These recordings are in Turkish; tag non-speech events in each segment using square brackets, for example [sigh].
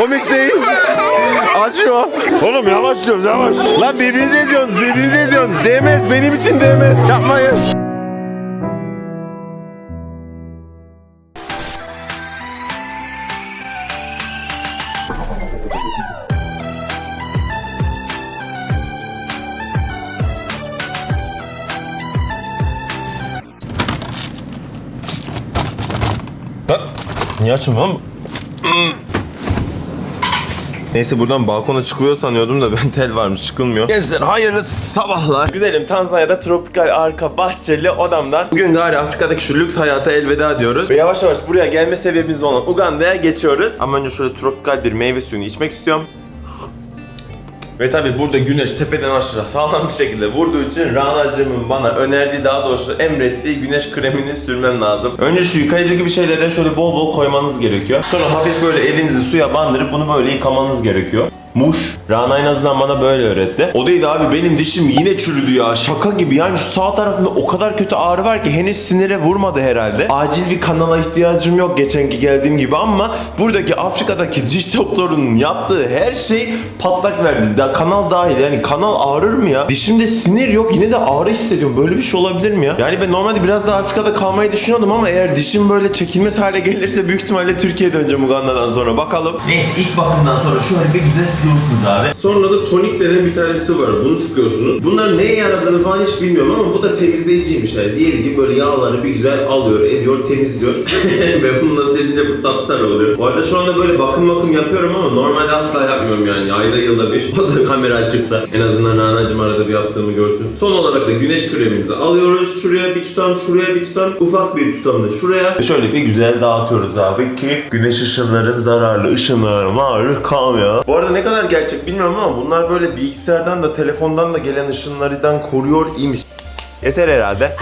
Komik değil. Açıyor. Oğlum yavaş diyoruz yavaş. Lan birbirinizi ediyorsunuz birbirinizi ediyorsunuz. Değmez benim için değmez. Yapmayın. Niye açmam? Neyse buradan balkona çıkılıyor sanıyordum da ben [laughs] tel varmış çıkılmıyor. Gençler hayırlı sabahlar. Güzelim Tanzanya'da tropikal arka bahçeli odamdan. Bugün gari Afrika'daki şu lüks hayata elveda diyoruz. Ve yavaş yavaş buraya gelme sebebimiz olan Uganda'ya geçiyoruz. Ama önce şöyle tropikal bir meyve suyunu içmek istiyorum. Ve tabi burada güneş tepeden aşağı sağlam bir şekilde vurduğu için Rana'cığımın bana önerdiği daha doğrusu emrettiği güneş kremini sürmem lazım. Önce şu yıkayıcı gibi şeylerden şöyle bol bol koymanız gerekiyor. Sonra hafif böyle elinizi suya bandırıp bunu böyle yıkamanız gerekiyor. Muş. Rana en azından bana böyle öğretti. O değil abi benim dişim yine çürüdü ya. Şaka gibi yani şu sağ tarafında o kadar kötü ağrı var ki henüz sinire vurmadı herhalde. Acil bir kanala ihtiyacım yok geçenki geldiğim gibi ama buradaki Afrika'daki diş doktorunun yaptığı her şey patlak verdi. Da kanal dahil yani kanal ağrır mı ya? Dişimde sinir yok yine de ağrı hissediyorum. Böyle bir şey olabilir mi ya? Yani ben normalde biraz daha Afrika'da kalmayı düşünüyordum ama eğer dişim böyle çekilmez hale gelirse büyük ihtimalle Türkiye'ye döneceğim Uganda'dan sonra. Bakalım. Neyse ilk bakımdan sonra şöyle bir güzel sıkıyorsunuz abi. Sonra da tonik denen bir tanesi var. Bunu sıkıyorsunuz. Bunlar neye yaradığını falan hiç bilmiyorum ama bu da temizleyiciymiş. Yani diğeri gibi böyle yağları bir güzel alıyor, ediyor, temizliyor. [laughs] Ve bunu nasıl edince bu sapsarı oluyor. Bu arada şu anda böyle bakım bakım yapıyorum ama normalde asla yapmıyorum yani. Ayda yılda bir. [laughs] O da kamera açıksa. En azından Rana'cım arada bir yaptığımı görsün. Son olarak da güneş kremimizi alıyoruz. Şuraya bir tutam, şuraya bir tutam. Ufak bir tutam da şuraya. Şöyle bir güzel dağıtıyoruz abi ki güneş ışınların zararlı ışınlara maruz kalmıyor. Bu arada ne kadar gerçek bilmiyorum ama bunlar böyle bilgisayardan da telefondan da gelen ışınlardan koruyor imiş. Yeter herhalde.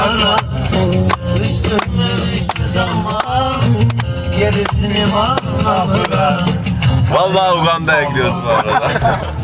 I don't Vallahi Uganda'ya gidiyoruz bu arada. [laughs]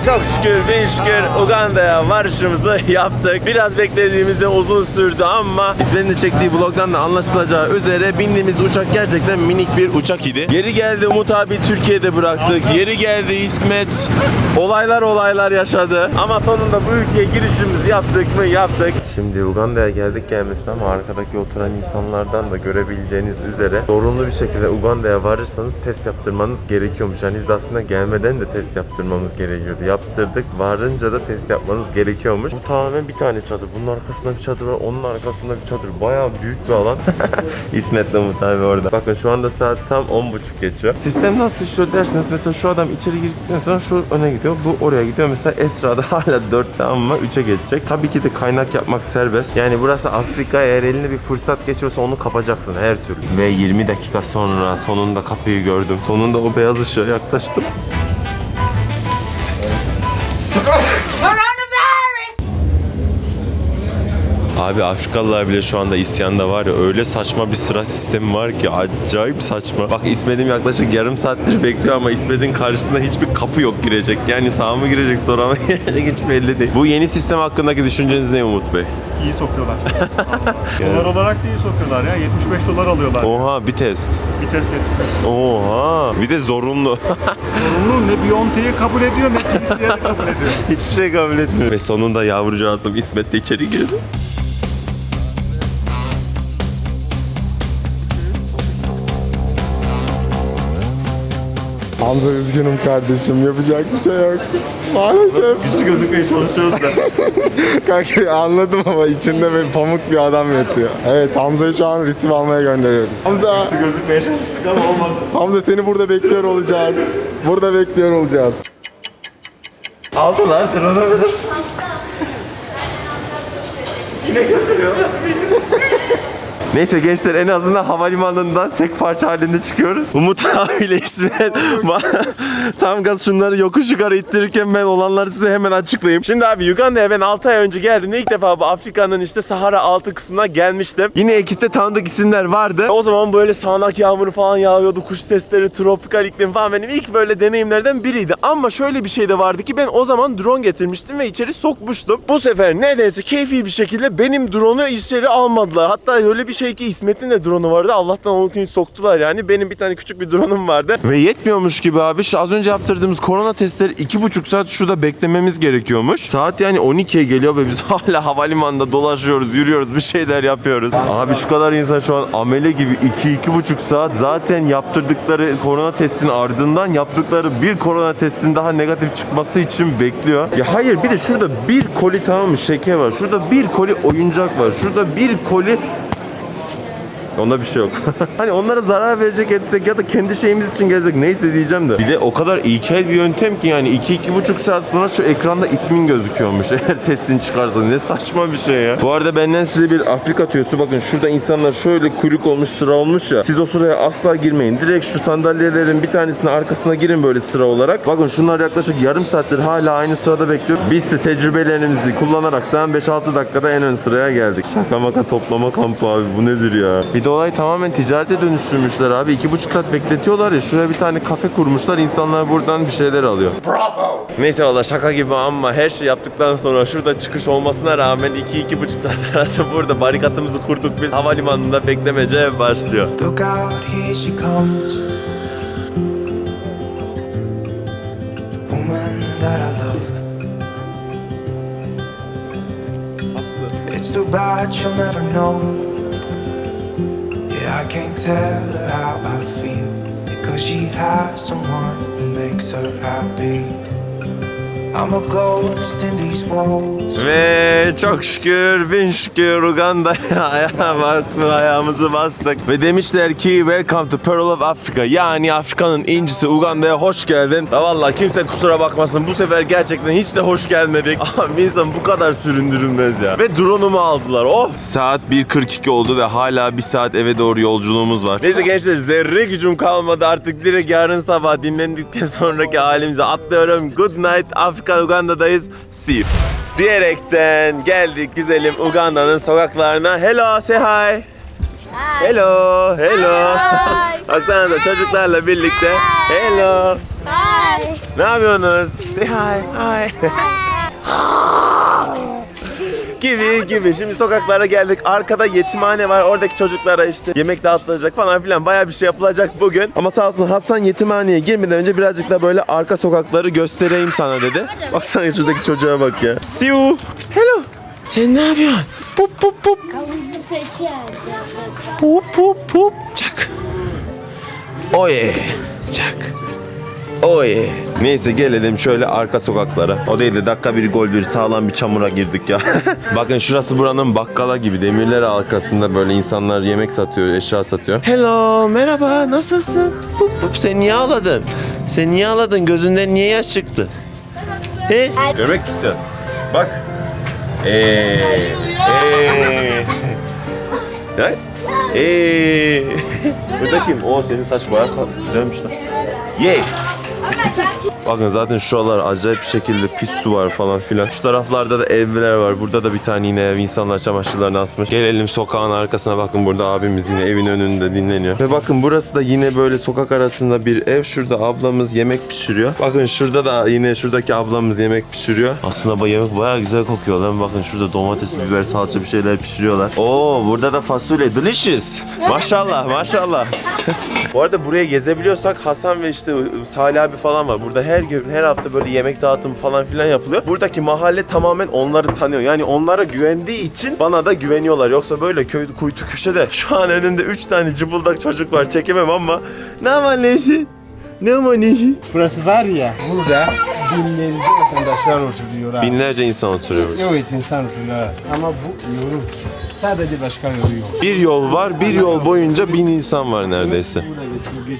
Ee, çok şükür bin şükür Uganda'ya varışımızı [laughs] yaptık. Biraz beklediğimizde uzun sürdü ama İsmet'in de çektiği vlogdan da anlaşılacağı üzere bindiğimiz uçak gerçekten minik bir uçak idi. Geri geldi Umut abi Türkiye'de bıraktık. Geri geldi İsmet. Olaylar olaylar yaşadı. Ama sonunda bu ülkeye girişimizi yaptık mı yaptık. Şimdi Uganda'ya geldik gelmesine ama arkadaki oturan insanlardan da görebileceğiniz üzere zorunlu bir şekilde Uganda'ya varırsanız test yaptırmanız gerekiyormuş. Yani biz aslında gelmeden de test yaptırmamız gerekiyordu. Yaptırdık. Varınca da test yapmanız gerekiyormuş. Bu tamamen bir tane çadır. Bunun arkasında bir çadır var. Onun arkasında bir çadır. Bayağı büyük bir alan. İsmet'le Umut abi orada. Bakın şu anda saat tam 10.30 geçiyor. Sistem nasıl işliyor derseniz mesela şu adam içeri girdikten sonra şu öne gidiyor. Bu oraya gidiyor. Mesela Esra'da [laughs] hala 4'te ama 3'e geçecek. Tabii ki de kaynak yapmak serbest. Yani burası Afrika. Eğer eline bir fırsat geçiyorsa onu kapacaksın her türlü. Ve 20 dakika sonra sonunda kapıyı gördüm. Sonunda o beyaz ışığa yaklaştım. Abi Afrikalılar bile şu anda isyanda var ya öyle saçma bir sıra sistemi var ki acayip saçma. Bak İsmet'im yaklaşık yarım saattir bekliyor ama İsmet'in karşısında hiçbir kapı yok girecek. Yani sağa mı girecek sola mı [laughs] girecek hiç belli değil. Bu yeni sistem hakkındaki düşünceniz ne Umut Bey? İyi sokuyorlar. [laughs] dolar olarak da iyi sokuyorlar ya. 75 dolar alıyorlar. Oha bir test. Bir test etmiş. Oha bir de zorunlu. Zorunlu ne Biontech'i kabul ediyor ne CCR'i kabul ediyor. [laughs] Hiçbir şey kabul etmiyor. Ve sonunda yavrucağızım İsmet de içeri girdi. Hamza üzgünüm kardeşim. Yapacak bir şey yok. Maalesef. Güçlü gözükmeye çalışıyoruz da. [laughs] Kanka anladım ama içinde bir pamuk bir adam yatıyor. Evet Hamza'yı şu an resim almaya gönderiyoruz. Hamza, Güçlü gözükmeye çalıştık ama olmadı. Hamza seni burada bekliyor olacağız. Burada bekliyor olacağız. Aldılar drone'umuzu. Yine götürüyorlar. [laughs] Neyse gençler en azından havalimanından tek parça halinde çıkıyoruz. Umut [laughs] abiyle İsmet tam gaz şunları yokuş yukarı ittirirken ben olanları size hemen açıklayayım. Şimdi abi Uganda'ya ben 6 ay önce geldiğimde ilk defa bu Afrika'nın işte Sahara altı kısmına gelmiştim. Yine ekipte tanıdık isimler vardı. O zaman böyle sağanak yağmuru falan yağıyordu. Kuş sesleri, tropikal iklim falan benim ilk böyle deneyimlerden biriydi. Ama şöyle bir şey de vardı ki ben o zaman drone getirmiştim ve içeri sokmuştum. Bu sefer nedense keyfi bir şekilde benim drone'u içeri almadılar. Hatta öyle bir şey ki İsmet'in de drone'u vardı. Allah'tan onunkini soktular yani. Benim bir tane küçük bir drone'um vardı. Ve yetmiyormuş gibi abi. Şu az önce yaptırdığımız korona testleri iki buçuk saat şurada beklememiz gerekiyormuş. Saat yani 12'ye geliyor ve biz [laughs] hala havalimanında dolaşıyoruz, yürüyoruz, bir şeyler yapıyoruz. Abi şu kadar insan şu an amele gibi iki iki buçuk saat zaten yaptırdıkları korona testinin ardından yaptıkları bir korona testinin daha negatif çıkması için bekliyor. Ya hayır bir de şurada bir koli tamam mı şeker var. Şurada bir koli oyuncak var. Şurada bir koli Onda bir şey yok. [laughs] hani onlara zarar verecek etsek ya da kendi şeyimiz için gezsek neyse diyeceğim de. Bir de o kadar ilkel bir yöntem ki yani 2-2,5 saat sonra şu ekranda ismin gözüküyormuş. [laughs] Eğer testin çıkarsa ne saçma bir şey ya. Bu arada benden size bir Afrika tüyosu. Bakın şurada insanlar şöyle kuyruk olmuş sıra olmuş ya. Siz o sıraya asla girmeyin. Direkt şu sandalyelerin bir tanesinin arkasına girin böyle sıra olarak. Bakın şunlar yaklaşık yarım saattir hala aynı sırada bekliyor. Biz de tecrübelerimizi kullanaraktan 5-6 dakikada en ön sıraya geldik. Şaka maka toplama kampı abi bu nedir ya? Bir de olay tamamen ticarete dönüştürmüşler abi. iki buçuk saat bekletiyorlar ya. Şuraya bir tane kafe kurmuşlar. İnsanlar buradan bir şeyler alıyor. Neyse valla şaka gibi ama her şey yaptıktan sonra şurada çıkış olmasına rağmen 2-2,5 saat [laughs] arası burada barikatımızı kurduk biz havalimanında beklemece başlıyor. Look out, here she comes. The woman that I love. It's too bad she'll never know. I can't tell her how I feel. Because she has someone who makes her happy. Ve çok şükür bin şükür Uganda'ya [laughs] ayağa ayağımızı bastık. Ve demişler ki welcome to Pearl of Africa. Yani Afrika'nın incisi Uganda'ya hoş geldin. Ya vallahi kimse kusura bakmasın bu sefer gerçekten hiç de hoş gelmedik. [laughs] Ama bir insan bu kadar süründürülmez ya. Ve drone'umu aldılar of. Saat 1.42 oldu ve hala bir saat eve doğru yolculuğumuz var. Neyse gençler zerre gücüm kalmadı artık direkt yarın sabah dinlendikten sonraki halimize atlıyorum. Good night Afrika Uganda'dayız. See you diyerekten geldik güzelim Uganda'nın sokaklarına. Hello, say hi. Hello, hello. [laughs] Baksanıza çocuklarla birlikte. Hello. Bye. Ne yapıyorsunuz? Say hi, hi. [laughs] gibi gibi. Şimdi sokaklara geldik. Arkada yetimhane var. Oradaki çocuklara işte yemek dağıtılacak falan filan. Bayağı bir şey yapılacak bugün. Ama sağ olsun Hasan yetimhaneye girmeden önce birazcık da böyle arka sokakları göstereyim sana dedi. Baksana şuradaki çocuğa bak ya. See you. Hello. Sen ne yapıyorsun? Pup pup pup. Kavuzu seçer. Pup pup pup. Çak. Oye. Çak. Oye. Neyse gelelim şöyle arka sokaklara. O değil de dakika bir gol bir sağlam bir çamura girdik ya. [laughs] Bakın şurası buranın bakkala gibi. Demirler arkasında böyle insanlar yemek satıyor, eşya satıyor. Hello, merhaba, nasılsın? Pup pup sen niye ağladın? Sen niye ağladın? Gözünden niye yaş çıktı? He? Görmek istiyorsun. Bak. Eee. Eee. Ne? Eee. Burada kim? O senin saç bayağı güzelmiş lan. Yay. Oh my god! Bakın zaten şuralar acayip bir şekilde pis su var falan filan. Şu taraflarda da evler var. Burada da bir tane yine ev. insanlar çamaşırlarını asmış. Gelelim sokağın arkasına bakın burada abimiz yine evin önünde dinleniyor. Ve bakın burası da yine böyle sokak arasında bir ev. Şurada ablamız yemek pişiriyor. Bakın şurada da yine şuradaki ablamız yemek pişiriyor. Aslında bu yemek bayağı güzel kokuyor lan. Bakın şurada domates, biber, salça bir şeyler pişiriyorlar. Oo burada da fasulye. Delicious. Maşallah maşallah. [laughs] Bu arada buraya gezebiliyorsak Hasan ve işte Salih abi falan var. Burada her gün her hafta böyle yemek dağıtımı falan filan yapılıyor. Buradaki mahalle tamamen onları tanıyor. Yani onlara güvendiği için bana da güveniyorlar. Yoksa böyle köy kuytu köşede şu an önümde 3 tane cıbıldak çocuk var. Çekemem ama ne var neyse. Ne manişi? Burası var ya, burada binlerce vatandaşlar oturuyorlar. Binlerce insan oturuyor. Evet insan oturuyorlar. Ama bu yorum. Sadece başkan yolu yok. Bir yol var, bir yol boyunca bin insan var neredeyse.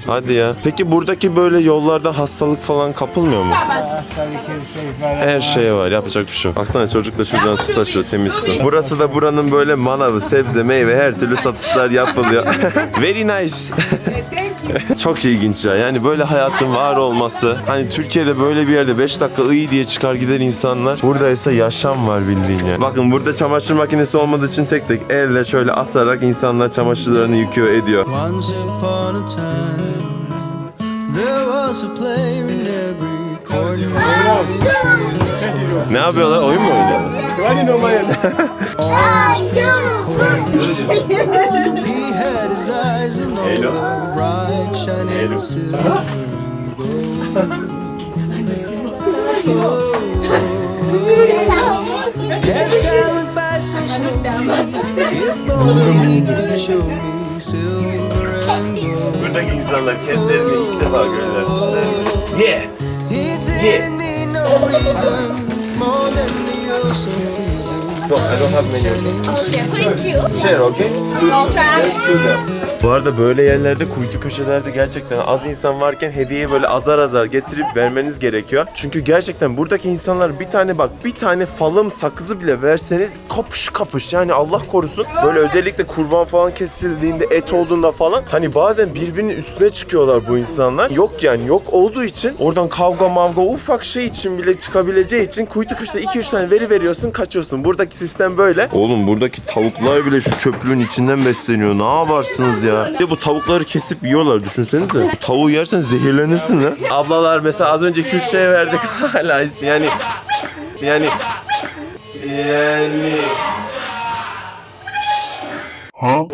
Hadi ya. Peki buradaki böyle yollarda hastalık falan kapılmıyor mu? Her şey var. Her şey var. Yapacak bir şey yok. Baksana çocuk da şuradan su taşıyor temiz su. Burası da buranın böyle manavı, sebze, meyve her türlü satışlar yapılıyor. [laughs] Very nice. [laughs] [laughs] Çok ilginç ya. Yani böyle hayatın var olması. Hani Türkiye'de böyle bir yerde 5 dakika iyi diye çıkar gider insanlar. Burada ise yaşam var bildiğin ya. Bakın burada çamaşır makinesi olmadığı için tek tek elle şöyle asarak insanlar çamaşırlarını yıkıyor ediyor. Once upon a time, there was a player in every corner. Ne yapıyorlar? Oyun mu oynuyorlar? [laughs] All the streets were cold. He had his eyes all the bright shining silver. Yes, time by so slowly. If only he could show me silver and gold. Buradaki insanlar kendilerini ilk defa görürler. Yeah! He don't, I don't have many. Okay, thank you. Share, okay? No problem. Let's do that. Bu arada böyle yerlerde kuytu köşelerde gerçekten az insan varken hediyeyi böyle azar azar getirip vermeniz gerekiyor. Çünkü gerçekten buradaki insanlar bir tane bak bir tane falım sakızı bile verseniz kapış kapış yani Allah korusun. Böyle özellikle kurban falan kesildiğinde et olduğunda falan hani bazen birbirinin üstüne çıkıyorlar bu insanlar. Yok yani yok olduğu için oradan kavga mavga ufak şey için bile çıkabileceği için kuytu köşede 2-3 tane veri veriyorsun kaçıyorsun. Buradaki sistem böyle. Oğlum buradaki tavuklar bile şu çöplüğün içinden besleniyor. Ne yaparsınız ya? Bir de bu tavukları kesip yiyorlar düşünsenize. Bu tavuğu yersen zehirlenirsin lan. Ablalar mesela az önce 2-3 şey verdik. [laughs] Hala ist- yani yani yani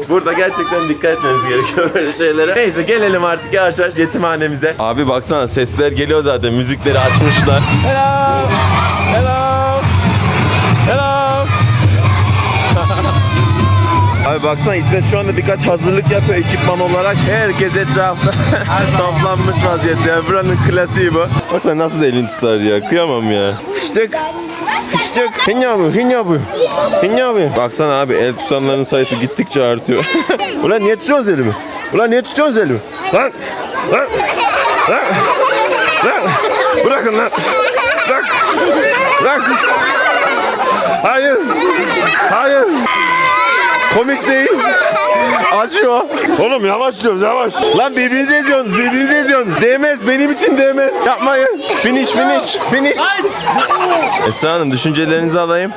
Burada gerçekten dikkat etmeniz gerekiyor [laughs] böyle şeylere. Neyse gelelim artık yavaş yavaş yetimhanemize. Abi baksana sesler geliyor zaten. Müzikleri açmışlar. Hello! Abi baksana İsmet şu anda birkaç hazırlık yapıyor ekipman olarak. Herkes etrafta [laughs] toplanmış vaziyette. Yani buranın klasiği bu. Baksana nasıl elini tutar ya. Kıyamam ya. Fıştık. Fıştık. Hin yapıyor, hin yapıyor. Hin yapıyor. Baksana abi el tutanların sayısı gittikçe artıyor. [laughs] Ulan niye tutuyorsunuz elimi? Ulan niye tutuyorsunuz elimi? Lan! Lan! Lan! Lan! Bırakın lan! Bırak! Bırak! Hayır! Hayır! Komik değil. Acıyor. Oğlum yavaş diyoruz yavaş. Lan birbirinizi eziyorsunuz birbirinizi eziyorsunuz. Değmez benim için değmez. Yapmayın. Finish finish finish. Esra Hanım düşüncelerinizi alayım.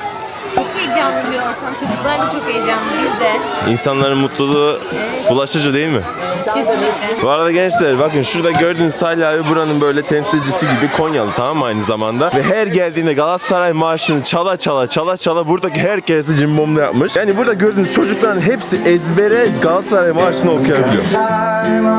Çok heyecanlı bir ortam. Çocuklar da çok heyecanlı. Biz de. İnsanların mutluluğu bulaşıcı değil mi? Kesinlikle. Bu arada gençler bakın şurada gördüğünüz Salih abi buranın böyle temsilcisi gibi Konyalı tamam mı aynı zamanda. Ve her geldiğinde Galatasaray marşını çala çala çala çala buradaki herkesi cimbomda yapmış. Yani burada gördüğünüz çocukların hepsi ezbere Galatasaray marşını okuyabiliyor. time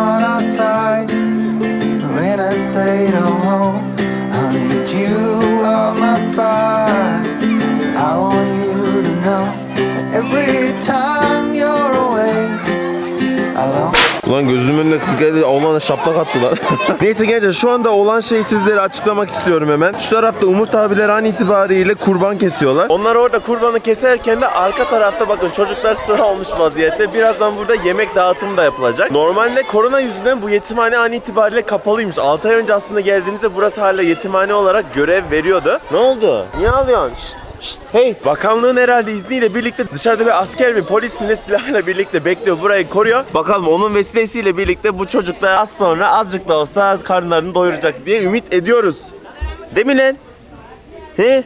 Ulan gözümün önüne kız geldi oğlana şaplak attı lan. [laughs] Neyse gençler şu anda olan şeyi sizlere açıklamak istiyorum hemen. Şu tarafta Umut abiler an itibariyle kurban kesiyorlar. Onlar orada kurbanı keserken de arka tarafta bakın çocuklar sıra olmuş vaziyette. Birazdan burada yemek dağıtımı da yapılacak. Normalde korona yüzünden bu yetimhane an itibariyle kapalıymış. 6 ay önce aslında geldiğimizde burası hala yetimhane olarak görev veriyordu. Ne oldu? Niye ağlıyorsun? Şşt. Şşt, hey! Bakanlığın herhalde izniyle birlikte dışarıda bir asker mi polis mi ne silahla birlikte bekliyor burayı koruyor. Bakalım onun vesilesiyle birlikte bu çocuklar az sonra azıcık da olsa karnlarını doyuracak diye ümit ediyoruz. Değil mi lan? He?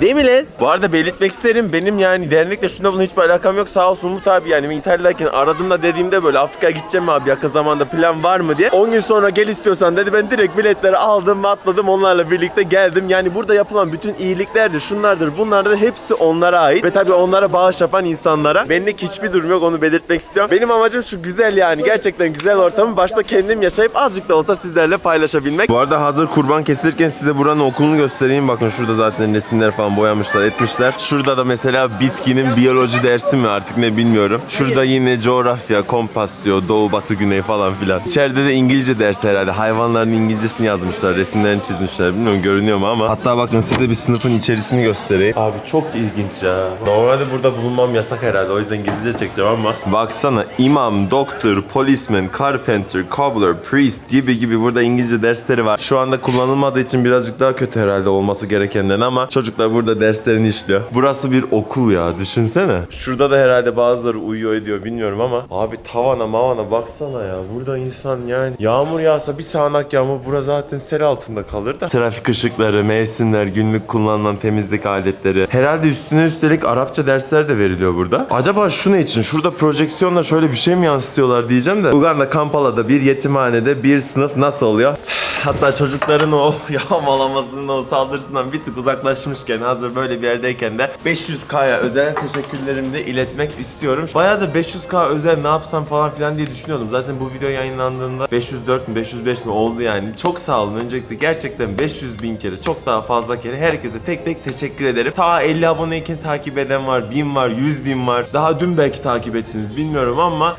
Değil mi lan? Bu arada belirtmek isterim benim yani dernekle şunda bunun hiçbir alakam yok. Sağ olsun Umut abi yani İtalya'dayken aradığımda dediğimde böyle Afrika'ya gideceğim abi yakın zamanda plan var mı diye. 10 gün sonra gel istiyorsan dedi ben direkt biletleri aldım atladım onlarla birlikte geldim. Yani burada yapılan bütün iyiliklerdir şunlardır bunlardır hepsi onlara ait. Ve tabii onlara bağış yapan insanlara. Benlik hiçbir durum yok onu belirtmek istiyorum. Benim amacım şu güzel yani gerçekten güzel ortamı başta kendim yaşayıp azıcık da olsa sizlerle paylaşabilmek. Bu arada hazır kurban kesilirken size buranın okulunu göstereyim. Bakın şurada zaten resimler falan falan boyamışlar etmişler. Şurada da mesela bitkinin biyoloji dersi mi artık ne bilmiyorum. Şurada yine coğrafya, kompas diyor. Doğu, batı, güney falan filan. İçeride de İngilizce dersi herhalde. Hayvanların İngilizcesini yazmışlar. Resimlerini çizmişler. Bilmiyorum görünüyor mu ama. Hatta bakın size bir sınıfın içerisini göstereyim. Abi çok ilginç ya. Normalde burada bulunmam yasak herhalde. O yüzden gizlice çekeceğim ama. Baksana imam, doktor, policeman, carpenter, cobbler, priest gibi gibi burada İngilizce dersleri var. Şu anda kullanılmadığı için birazcık daha kötü herhalde olması gerekenden ama çocuklar burada derslerini işliyor. Burası bir okul ya düşünsene. Şurada da herhalde bazıları uyuyor ediyor bilmiyorum ama abi tavana mavana baksana ya. Burada insan yani yağmur yağsa bir sağanak yağmur bura zaten sel altında kalır da. Trafik ışıkları, mevsimler, günlük kullanılan temizlik aletleri. Herhalde üstüne üstelik Arapça dersler de veriliyor burada. Acaba şu ne için? Şurada projeksiyonla şöyle bir şey mi yansıtıyorlar diyeceğim de. Uganda Kampala'da bir yetimhanede bir sınıf nasıl oluyor? [sighs] Hatta çocukların o [laughs] yağmalamasının o saldırısından bir tık uzaklaşmışken hazır böyle bir yerdeyken de 500K'ya özel teşekkürlerimi de iletmek istiyorum. Bayağıdır 500K özel ne yapsam falan filan diye düşünüyordum. Zaten bu video yayınlandığında 504 mü 505 mi oldu yani. Çok sağ olun öncelikle gerçekten 500 bin kere çok daha fazla kere herkese tek tek teşekkür ederim. Ta 50 aboneyken takip eden var, 1000 var, 100 bin var. Daha dün belki takip ettiniz bilmiyorum ama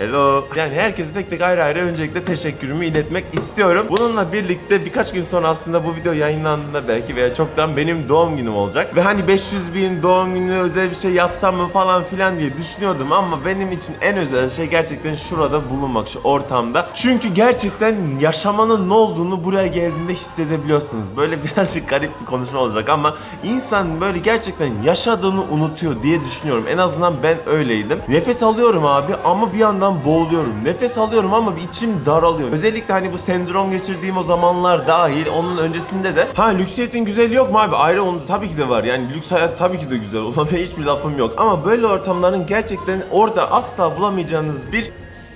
Hello. Yani herkese tek tek ayrı ayrı öncelikle teşekkürümü iletmek istiyorum. Bununla birlikte birkaç gün sonra aslında bu video yayınlandığında belki veya çoktan benim doğum günüm olacak. Ve hani 500 bin doğum günü özel bir şey yapsam mı falan filan diye düşünüyordum ama benim için en özel şey gerçekten şurada bulunmak, şu ortamda. Çünkü gerçekten yaşamanın ne olduğunu buraya geldiğinde hissedebiliyorsunuz. Böyle [laughs] birazcık garip bir konuşma olacak ama insan böyle gerçekten yaşadığını unutuyor diye düşünüyorum. En azından ben öyleydim. Nefes alıyorum abi ama bir yandan boğuluyorum. Nefes alıyorum ama bir içim daralıyor. Özellikle hani bu sendrom geçirdiğim o zamanlar dahil onun öncesinde de ha lüksiyetin güzeli yok mu abi? Ayrı onu tabii ki de var. Yani lüks hayat tabii ki de güzel. [laughs] Ona hiçbir lafım yok. Ama böyle ortamların gerçekten orada asla bulamayacağınız bir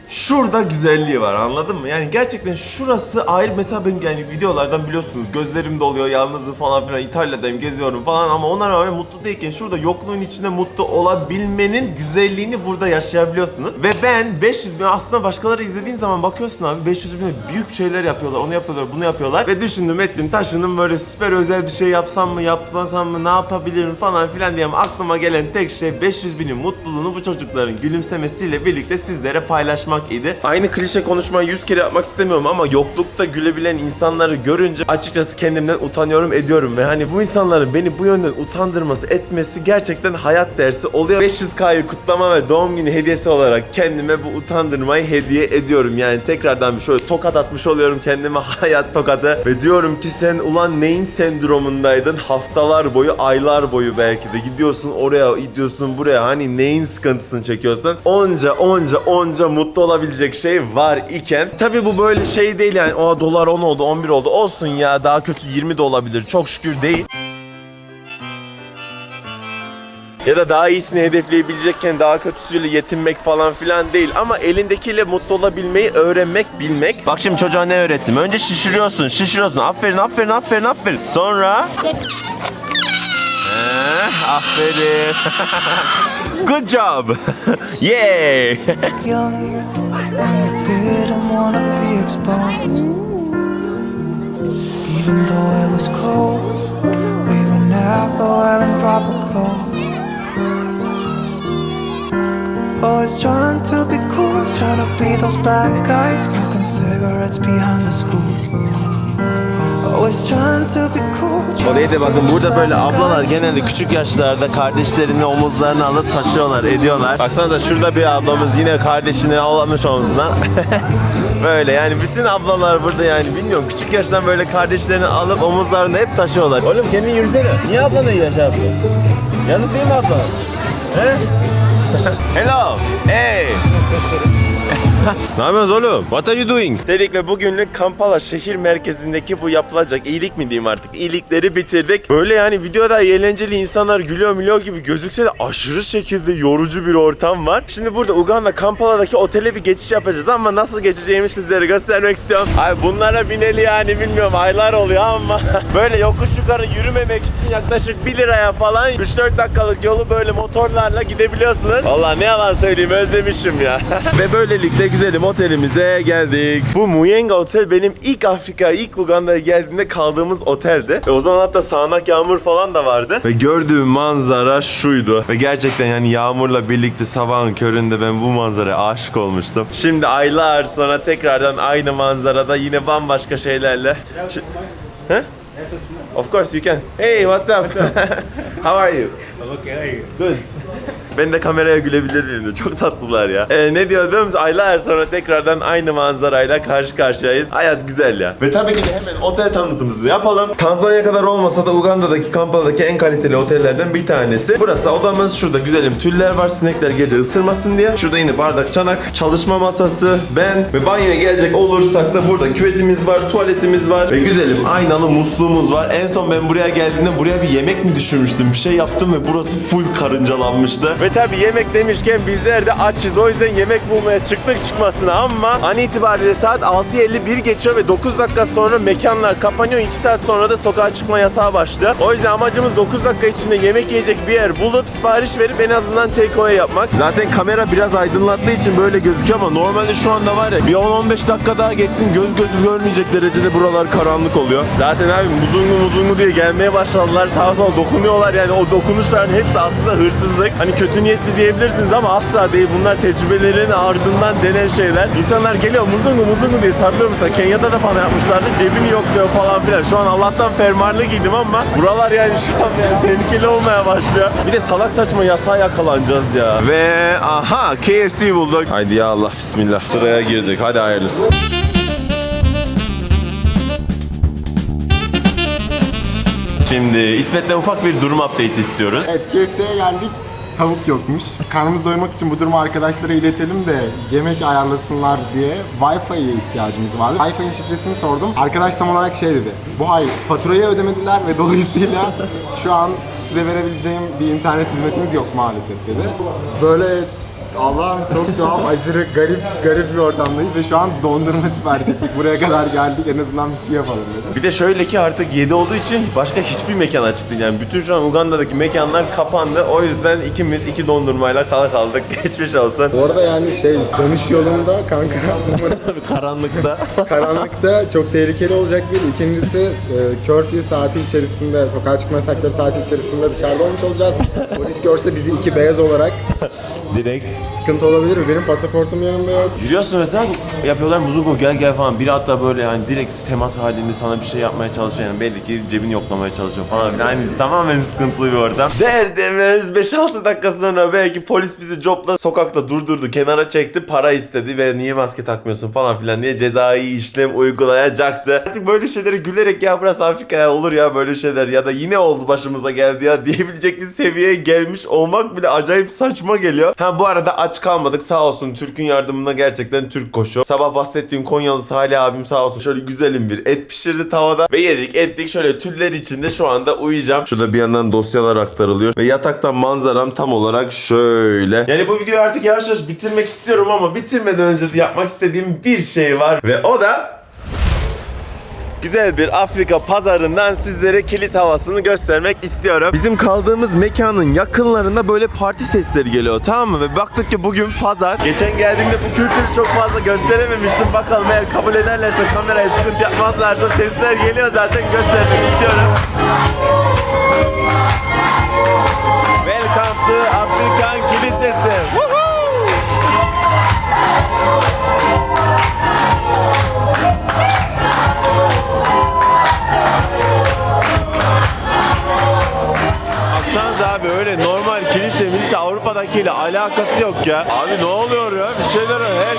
Şurada güzelliği var anladın mı? Yani gerçekten şurası ayrı mesela ben yani videolardan biliyorsunuz gözlerim doluyor yalnızlığı falan filan İtalya'dayım geziyorum falan ama ona rağmen mutlu değilken şurada yokluğun içinde mutlu olabilmenin güzelliğini burada yaşayabiliyorsunuz. Ve ben 500 bin aslında başkaları izlediğin zaman bakıyorsun abi 500 bin büyük şeyler yapıyorlar onu yapıyorlar bunu yapıyorlar ve düşündüm ettim taşındım böyle süper özel bir şey yapsam mı yapmasam mı ne yapabilirim falan filan diye aklıma gelen tek şey 500 binin mutluluğunu bu çocukların gülümsemesiyle birlikte sizlere paylaşmak idi. Aynı klişe konuşmayı 100 kere yapmak istemiyorum ama yoklukta gülebilen insanları görünce açıkçası kendimden utanıyorum ediyorum ve hani bu insanların beni bu yönden utandırması etmesi gerçekten hayat dersi oluyor. 500K'yı kutlama ve doğum günü hediyesi olarak kendime bu utandırmayı hediye ediyorum. Yani tekrardan bir şöyle tokat atmış oluyorum kendime [laughs] hayat tokadı ve diyorum ki sen ulan neyin sendromundaydın haftalar boyu aylar boyu belki de gidiyorsun oraya gidiyorsun buraya hani neyin sıkıntısını çekiyorsun onca onca onca mutlu olabilecek şey var iken tabi bu böyle şey değil yani o dolar 10 oldu 11 oldu olsun ya daha kötü 20 de olabilir çok şükür değil. Ya da daha iyisini hedefleyebilecekken daha kötüsüyle yetinmek falan filan değil. Ama elindekiyle mutlu olabilmeyi öğrenmek, bilmek. Bak şimdi çocuğa ne öğrettim? Önce şişiriyorsun, şişiriyorsun. Aferin, aferin, aferin, aferin. Sonra... Eh, aferin. [laughs] Good job. [laughs] Yay. [laughs] and we didn't wanna be exposed. Even though it was cold, we were never wearing proper clothes. Always trying to be cool, trying to be those bad guys, smoking cigarettes behind the school. Always trying to be cool. O değil de bakın burada böyle ablalar genelde küçük yaşlarda kardeşlerini omuzlarına alıp taşıyorlar, ediyorlar. Baksanıza şurada bir ablamız yine kardeşini almış omzuna. [laughs] böyle yani bütün ablalar burada yani bilmiyorum küçük yaştan böyle kardeşlerini alıp omuzlarında hep taşıyorlar. Oğlum kendin yürüsene. Niye ablanı yaşa yapıyor? Yazık değil mi abla? He? [laughs] Hello. Hey. Ne yapıyorsunuz oğlum? What are you doing? Dedik ve bugünlük Kampala şehir merkezindeki bu yapılacak iyilik mi diyeyim artık iyilikleri bitirdik. Böyle yani videoda eğlenceli insanlar gülüyor milyon gibi gözükse de aşırı şekilde yorucu bir ortam var. Şimdi burada Uganda Kampala'daki otele bir geçiş yapacağız ama nasıl geçeceğimi sizlere göstermek istiyorum. Ay bunlara bineli yani bilmiyorum aylar oluyor ama [laughs] böyle yokuş yukarı yürümemek için için yaklaşık 1 liraya falan 3-4 dakikalık yolu böyle motorlarla gidebiliyorsunuz. Vallahi ne yalan söyleyeyim özlemişim ya. [laughs] Ve böylelikle güzelim otelimize geldik. Bu Muyenga Otel benim ilk Afrika, ilk Uganda'ya geldiğimde kaldığımız oteldi. Ve o zaman hatta sağanak yağmur falan da vardı. Ve gördüğüm manzara şuydu. Ve gerçekten yani yağmurla birlikte sabahın köründe ben bu manzaraya aşık olmuştum. Şimdi aylar sonra tekrardan aynı manzarada yine bambaşka şeylerle. Huh? Of course you can. Hey, what's up? [laughs] How are you? I'm okay. how are you? Good. Ben de kameraya gülebilir miyim de çok tatlılar ya. Ee, ne diyordum? Aylar sonra tekrardan aynı manzarayla karşı karşıyayız. Hayat güzel ya. Ve tabii ki de hemen otel tanıtımımızı yapalım. Tanzanya kadar olmasa da Uganda'daki Kampala'daki en kaliteli otellerden bir tanesi. Burası odamız. Şurada güzelim tüller var. Sinekler gece ısırmasın diye. Şurada yine bardak çanak, çalışma masası, ben ve banyoya gelecek olursak da burada küvetimiz var, tuvaletimiz var ve güzelim aynalı musluğumuz var. En son ben buraya geldiğimde buraya bir yemek mi düşürmüştüm? Bir şey yaptım ve burası full karıncalanmıştı. Ve tabii yemek demişken bizler de açız. O yüzden yemek bulmaya çıktık çıkmasına ama an itibariyle saat 6.51 geçiyor ve 9 dakika sonra mekanlar kapanıyor. 2 saat sonra da sokağa çıkma yasağı başlıyor. O yüzden amacımız 9 dakika içinde yemek yiyecek bir yer bulup sipariş verip en azından takeaway yapmak. Zaten kamera biraz aydınlattığı için böyle gözüküyor ama normalde şu anda var ya bir 10-15 dakika daha geçsin göz gözü görmeyecek derecede buralar karanlık oluyor. Zaten abi muzungu muzungu diye gelmeye başladılar. Sağa sola dokunuyorlar yani o dokunuşların hepsi aslında hırsızlık. Hani kötü niyetli diyebilirsiniz ama asla değil. Bunlar tecrübelerin ardından denen şeyler. İnsanlar geliyor muzungu muzungu diye sarılıyor mesela. Kenya'da da bana yapmışlardı. Cebin yok diyor falan filan. Şu an Allah'tan fermuarlı giydim ama buralar yani şu an [laughs] tehlikeli olmaya başlıyor. Bir de salak saçma yasağa yakalanacağız ya. Ve aha KFC bulduk. Haydi ya Allah bismillah. Sıraya girdik. Hadi hayırlısı. Şimdi İsmet'le ufak bir durum update istiyoruz. Evet KFC'ye geldik. Tavuk yokmuş. Karnımızı doyurmak için bu durumu arkadaşlara iletelim de yemek ayarlasınlar diye Wi-Fi'ye ihtiyacımız vardı. Wi-Fi'nin şifresini sordum. Arkadaş tam olarak şey dedi. Bu ay faturayı ödemediler ve dolayısıyla şu an size verebileceğim bir internet hizmetimiz yok maalesef dedi. Böyle Allah'ım çok tuhaf, aşırı garip, garip bir ortamdayız ve şu an dondurma sipariş ettik. Buraya kadar geldik, en azından bir şey yapalım dedim. Bir de şöyle ki artık 7 olduğu için başka hiçbir mekan açık değil. Yani bütün şu an Uganda'daki mekanlar kapandı. O yüzden ikimiz iki dondurmayla kala kaldık. [laughs] Geçmiş olsun. Bu arada yani şey, dönüş yolunda kanka Karanlıkta. Karanlıkta çok tehlikeli olacak bir. İkincisi e, curfew saati içerisinde, sokağa çıkma yasakları saati içerisinde dışarıda olmuş olacağız. Polis görse bizi iki beyaz olarak Direkt. Sıkıntı olabilir mi? Benim pasaportum yanımda yok. Yürüyorsun mesela yapıyorlar muzungu gel gel falan. Biri hatta böyle yani direkt temas halinde sana bir şey yapmaya çalışıyor. Yani belli ki cebini yoklamaya çalışıyor falan filan. Yani tamamen sıkıntılı bir ortam. Derdimiz 5-6 dakika sonra belki polis bizi copla sokakta durdurdu. Kenara çekti para istedi ve niye maske takmıyorsun falan filan diye cezai işlem uygulayacaktı. Artık böyle şeyleri gülerek ya burası Afrika'ya olur ya böyle şeyler ya da yine oldu başımıza geldi ya [laughs] diyebilecek bir seviyeye gelmiş olmak bile acayip saçma geliyor. Ha bu arada aç kalmadık sağ olsun Türk'ün yardımına gerçekten Türk koşu. Sabah bahsettiğim Konyalı Salih abim sağ olsun şöyle güzelim bir et pişirdi tavada ve yedik ettik şöyle tüller içinde şu anda uyuyacağım. Şurada bir yandan dosyalar aktarılıyor ve yataktan manzaram tam olarak şöyle. Yani bu videoyu artık yavaş yavaş bitirmek istiyorum ama bitirmeden önce de yapmak istediğim bir şey var ve o da güzel bir Afrika pazarından sizlere kilis havasını göstermek istiyorum. Bizim kaldığımız mekanın yakınlarında böyle parti sesleri geliyor tamam mı? Ve baktık ki bugün pazar. Geçen geldiğimde bu kültürü çok fazla gösterememiştim. Bakalım eğer kabul ederlerse kameraya sıkıntı yapmazlarsa sesler geliyor zaten göstermek istiyorum. Welcome to Afrikan Kilisesi. Woohoo! Avrupa'dakiyle alakası yok ya. Abi ne oluyor ya? Bir şeyler çıldırmaya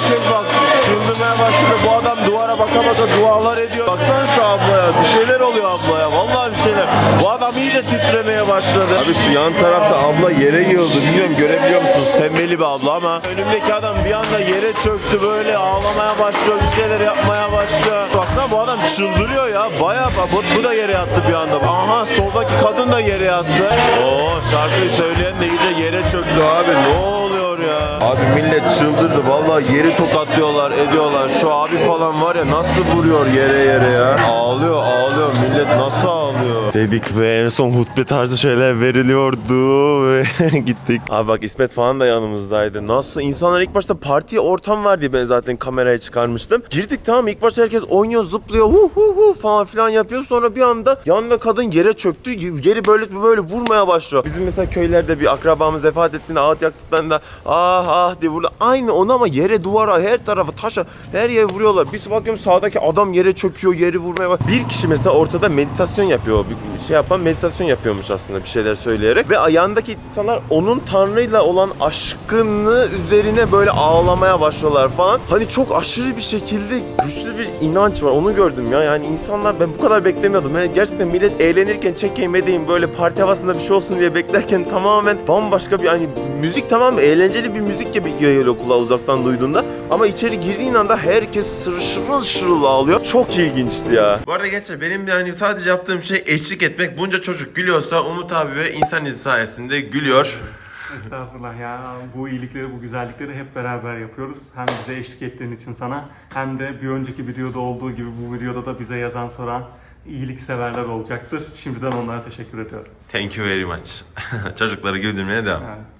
başladı. Bu adam duvara baka baka dualar ediyor. Baksana şu ablaya bir şeyler oluyor ablaya. Vallahi bir şeyler. Bu adam iyice titremeye başladı. Abi şu yan tarafta abla yere yığıldı. Bilmiyorum görebiliyor musunuz? Pembeli bir abla ama önümdeki adam bir anda yere çöktü böyle ağlamaya başlıyor. Bir şeyler yapmaya başlıyor. Baksana bu adam çıldırıyor ya. Bayağı bu, bu da yere yattı bir anda. Aha soldaki kadın da yere yattı. Oo şarkıyı söyleyen de iyice yere çöktü abi. Ne vuruyor ya. Abi millet çıldırdı. Vallahi yeri tokatlıyorlar, ediyorlar. Şu abi falan var ya nasıl vuruyor yere yere ya. Ağlıyor, ağlıyor. Millet nasıl. Dedik ve en son hutbe tarzı şeyler veriliyordu ve [laughs] gittik. Abi bak İsmet falan da yanımızdaydı. Nasıl? İnsanlar ilk başta parti ortam var diye ben zaten kameraya çıkarmıştım. Girdik tamam ilk başta herkes oynuyor, zıplıyor, hu hu hu falan filan yapıyor. Sonra bir anda yanında kadın yere çöktü. Yeri böyle böyle vurmaya başlıyor. Bizim mesela köylerde bir akrabamız vefat ettiğinde ağıt yaktıklarında ah ah diye vurdu. Aynı onu ama yere duvara her tarafa taşa her yere vuruyorlar. Bir bakıyorum sağdaki adam yere çöküyor yeri vurmaya bak. Bir kişi mesela ortada meditasyon yapıyor. Bir şey yapan meditasyon yapıyormuş aslında bir şeyler söyleyerek. Ve ayağındaki insanlar onun Tanrı'yla olan aşkını üzerine böyle ağlamaya başlıyorlar falan. Hani çok aşırı bir şekilde güçlü bir inanç var. Onu gördüm ya. Yani insanlar ben bu kadar beklemiyordum. Yani gerçekten millet eğlenirken çekeyim edeyim böyle parti havasında bir şey olsun diye beklerken tamamen bambaşka bir hani müzik tamam eğlenceli bir müzik gibi geliyor kulağa uzaktan duyduğunda. Ama içeri girdiğin anda herkes sır şırıl şırıl ağlıyor. Çok ilginçti ya. Bu arada gençler benim yani sadece yaptığım şey eşlik etmek. Bunca çocuk gülüyorsa Umut abi ve insan izi sayesinde gülüyor. Estağfurullah ya. Bu iyilikleri, bu güzellikleri hep beraber yapıyoruz. Hem bize eşlik ettiğin için sana hem de bir önceki videoda olduğu gibi bu videoda da bize yazan soran iyilikseverler olacaktır. Şimdiden onlara teşekkür ediyorum. Thank you very much. [laughs] Çocukları güldürmeye devam. Evet.